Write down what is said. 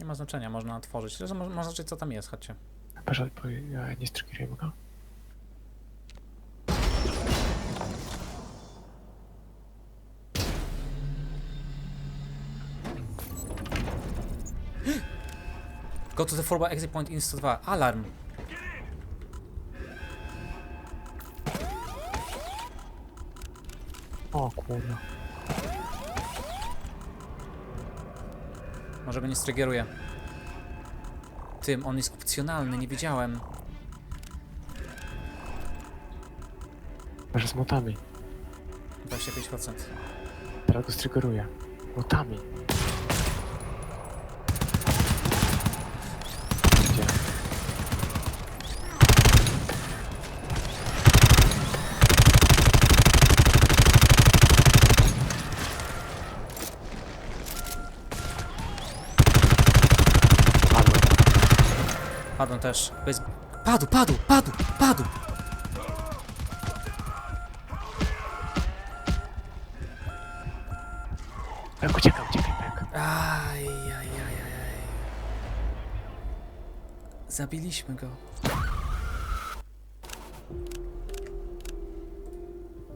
Nie ma znaczenia, można otworzyć. Zresztą mo- można zobaczyć co tam jest, chodźcie. Proszę, bo ja nie strykujemy go. Go to the forward exit point in 102. Alarm! O kurwa. Może go nie striggeruje. Tym, on jest opcjonalny, nie wiedziałem. Może z motami. 25%. Teraz go strygoruję. Motami. Padł też. Bez... Padł, padł, padł, padł! Jak uciekam, uciekam, jak. Aj, aj, aj, aj, aj. Zabiliśmy go.